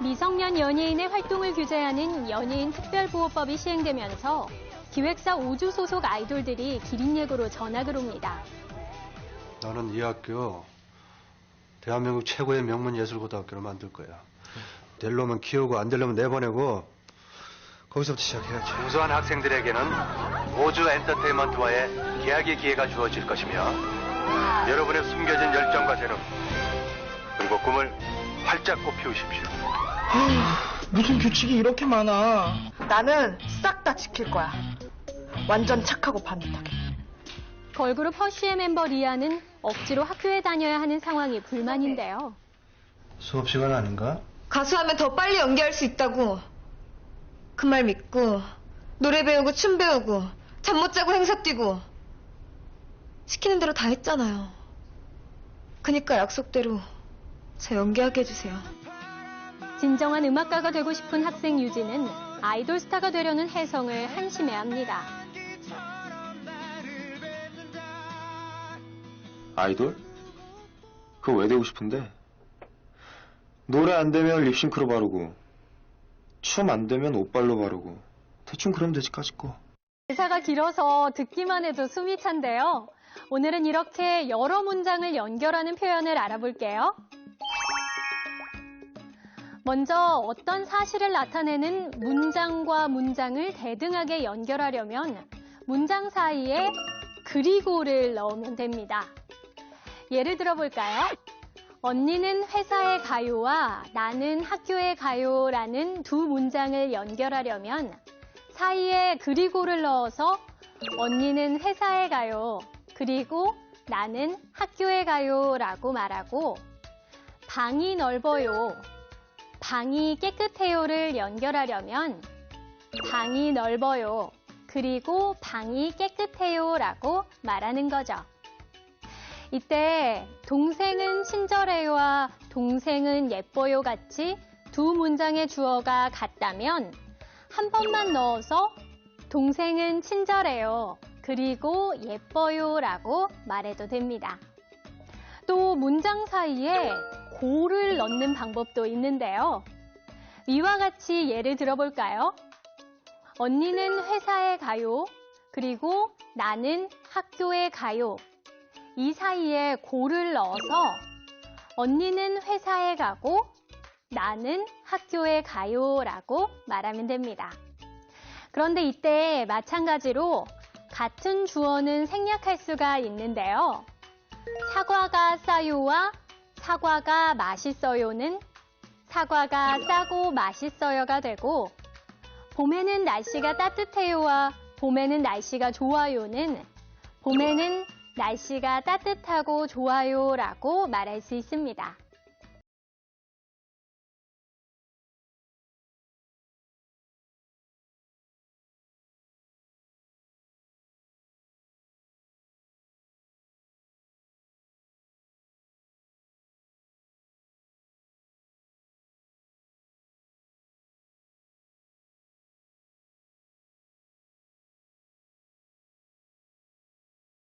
미성년 연예인의 활동을 규제하는 연예인 특별보호법이 시행되면서 기획사 우주 소속 아이돌들이 기린 예고로 전학을 옵니다. 나는 이 학교 대한민국 최고의 명문 예술고등학교로 만들 거야. 될 놈은 키우고 안될 놈은 내보내고 거기서부터 시작해야지. 우수한 학생들에게는 우주 엔터테인먼트와의 계약의 기회가 주어질 것이며 여러분의 숨겨진 열정과 재능 그리고 꿈을 활짝 꽃 피우십시오. 무슨 규칙이 이렇게 많아? 나는 싹 다 지킬 거야. 완전 착하고 반듯하게. 걸그룹 허쉬의 멤버 리아는 억지로 학교에 다녀야 하는 상황이 불만인데요. 수업 시간 아닌가? 가수하면 더 빨리 연기할 수 있다고. 그 말 믿고 노래 배우고 춤 배우고 잠 못 자고 행사 뛰고 시키는 대로 다 했잖아요. 그니까 약속대로 저 연기하게 해주세요. 진정한 음악가가 되고 싶은 학생 유진은 아이돌 스타가 되려는 혜성을 한심해 합니다. 아이돌? 그거 왜 되고 싶은데? 노래 안 되면 립싱크로 바르고 춤 안 되면 옷발로 바르고 대충 그럼 되지 까짓 거 대사가 길어서 듣기만 해도 숨이 찬데요. 오늘은 이렇게 여러 문장을 연결하는 표현을 알아볼게요. 먼저 어떤 사실을 나타내는 문장과 문장을 대등하게 연결하려면 문장 사이에 그리고를 넣으면 됩니다. 예를 들어볼까요? 언니는 회사에 가요와 나는 학교에 가요라는 두 문장을 연결하려면 사이에 그리고를 넣어서 언니는 회사에 가요. 그리고 나는 학교에 가요라고 말하고 방이 넓어요. 방이 깨끗해요를 연결하려면 방이 넓어요. 그리고 방이 깨끗해요 라고 말하는 거죠. 이때 동생은 친절해요와 동생은 예뻐요 같이 두 문장의 주어가 같다면 한 번만 넣어서 동생은 친절해요. 그리고 예뻐요 라고 말해도 됩니다. 또 문장 사이에 고를 넣는 방법도 있는데요. 이와 같이 예를 들어볼까요? 언니는 회사에 가요. 그리고 나는 학교에 가요. 이 사이에 고를 넣어서 언니는 회사에 가고 나는 학교에 가요 라고 말하면 됩니다. 그런데 이때 마찬가지로 같은 주어는 생략할 수가 있는데요. 사과가 싸요와 사과가 맛있어요는 사과가 싸고 맛있어요가 되고 봄에는 날씨가 따뜻해요와 봄에는 날씨가 좋아요는 봄에는 날씨가 따뜻하고 좋아요라고 말할 수 있습니다.